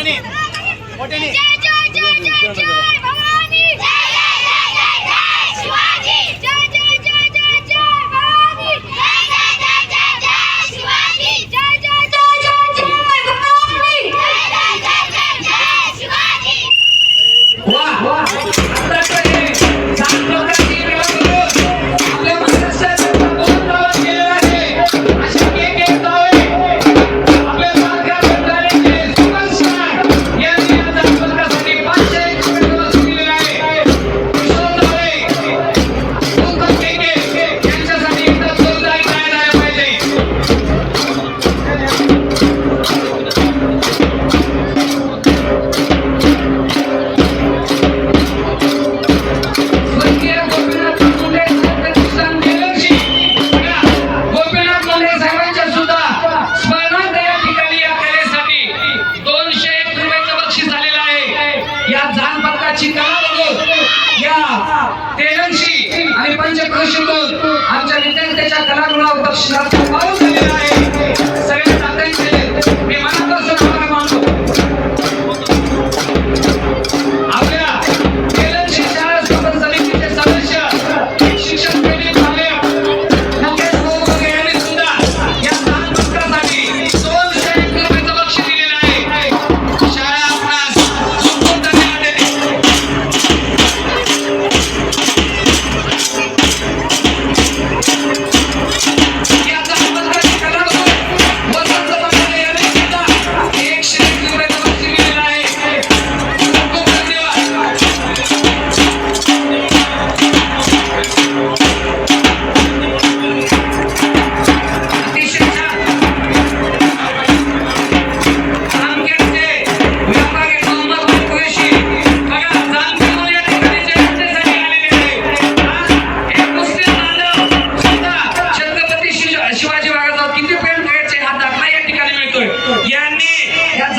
મોટેની મોટેની જય જય જય જય ભવાની. જય જય જય જય શિવાજી. જય yani dan